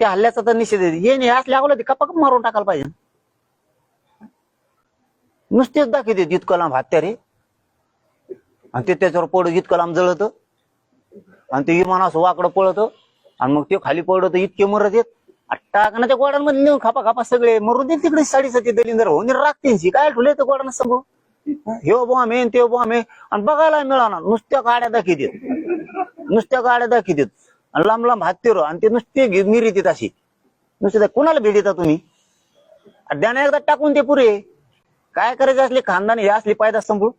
त्या हल्ल्याचा तर निषेध आहे. हे नाही असले अगोदर ते कपाक मारून टाकायला पाहिजे नुसतेच दाखवते इतकं लांब हत्यारे. आणि ते त्याच्यावर पडत इतकं कलाम जळत. आणि ते विमान असं वाकडं पळत. आणि मग ते खाली पडत इतके मरत येत टाकणं त्या गोडांमध्ये नेऊन खापा खापा सगळे मरून दे तिकडे साडीसाठी दलिंदर होऊन राखते काय ठुले ते गोडानं सांगू हे बॉम्ब आहे ते बॉम्ब आहे. आणि बघायला मिळाला नुसत्या गाड्या दाखवतात नुसत्या गाड्या दाखवतात आणि लांब लांब हत्तीर आणि ते नुसते घे- मिरीत अशी. नुसते कुणाला भेट देता तुम्ही? द्याना एकदा टाकून ते पुरे. काय करायचे असले खानदान हे असले पायदा संभू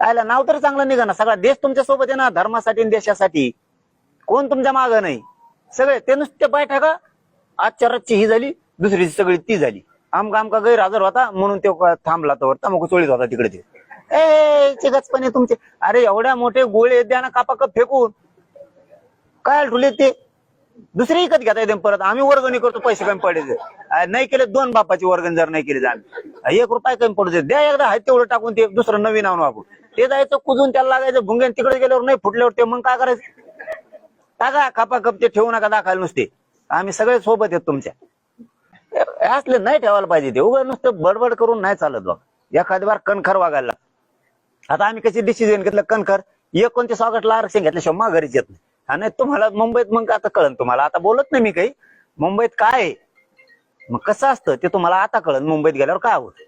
आयला नाव तर चांगलं निघा ना. सगळा देश तुमच्यासोबत आहे ना धर्मासाठी आणि देशासाठी. कोण तुमच्या माग नाही? सगळे ते नुसते बैठा का आजच्या रातची ही झाली दुसरीची सगळी ती झाली. आमका आमका गैरहजर होता म्हणून तो थांबला थांबला तर मग चोळीत होता तिकडे ते. ए चे गचपणे तुमचे. अरे एवढ्या मोठे गोळे द्या ना कापा कप फेकून. काय ठुले ते? दुसरी विकत घेता येते परत. आम्ही वर्गणी करतो पैसे कमी पडायचे. नाही केले दोन बापाची वर्गणी जर नाही केली तर आम्ही. एक रुपये कमी पडू दे द्या एकदा हाय तेवढं टाकून ते दुसरं नवीन आणून वापरू ते जायचं कुजून त्याला लागायचं भुंग्यान तिकडे गेल्यावर नाही फुटल्यावर ते मग काय करायचं? टाका खापा कप ते ठेवू नका दाखवायला नुसते. आम्ही सगळे सोबत आहेत तुमच्या. असले नाही ठेवायला पाहिजे ते. उगा नुसतं बडबड करून नाही चालत बघ. एखादी बार कणखर वागायला आता आम्ही कशी डिसिजन घेतलं? कणखर? एकोणतीस ऑगस्टला आरक्षण घेतल्याशिवाय माघारीच येत नाही. नाही तुम्हाला मुंबईत मग आता कळन तुम्हाला. आता बोलत नाही मी काही. मुंबईत काय आहे? मग कसं असतं? ते तुम्हाला आता कळन. मुंबईत गेल्यावर काय होत?